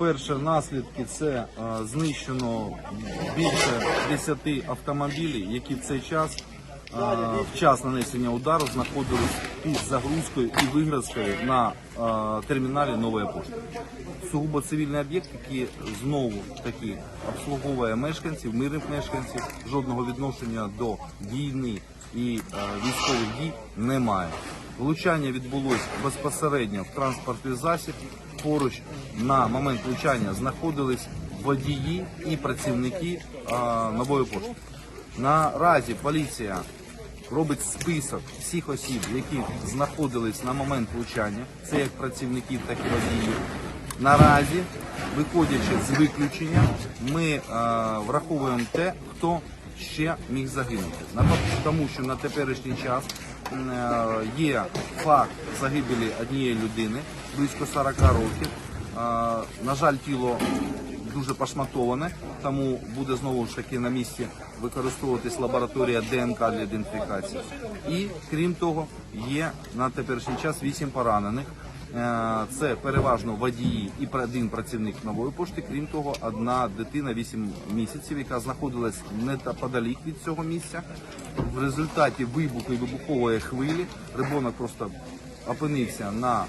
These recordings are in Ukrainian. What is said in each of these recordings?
Перше наслідки це е, знищено більше 10 автомобілів, які в цей час е, в час нанесення удару знаходились під загрузкою і вигрузкою на е, терміналі Нової пошти. Сугубо цивільний об'єкт, який знову таки обслуговує мешканців, мирних мешканців, жодного відношення до війни і е, військових дій немає. Влучання відбулось безпосередньо в транспортний засіб. Поруч на момент влучання знаходились водії і працівники а, нової пошти. Наразі поліція робить список всіх осіб, які знаходились на момент влучання. Це як працівників, так і водіїв. Наразі, виходячи з виключення, ми е, враховуємо те, хто ще міг загинути. Тому що на теперішній час є факт загибелі однієї людини близько 40 років. Е, На жаль, тіло дуже пошматоване, тому буде знову ж таки на місці використовуватись лабораторія ДНК для ідентифікації. І крім того, є на теперішній час 8 поранених. Е, Це переважно водії і один працівник нової пошти. Крім того, одна дитина 8 місяців, яка знаходилась неподалік від цього місця. В результаті вибуху і вибухової хвилі рибонок просто опинився на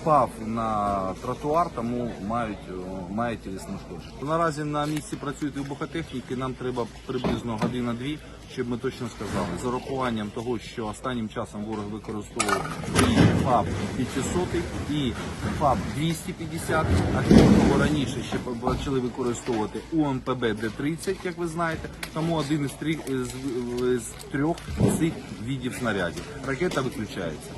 впав на тротуар, тому мають о, має тілесне ушкодження. Наразі на місці працюють вибухотехніки. Нам треба приблизно година-дві, щоб ми точно сказали. З урахуванням того, що останнім часом ворог використовував і ФАБ 500 і ФАБ 250, а крім раніше ще почали використовувати УМПБ Д-30, як ви знаєте. Тому один із, трі- з, трьох цих видів снарядів. Ракета виключається.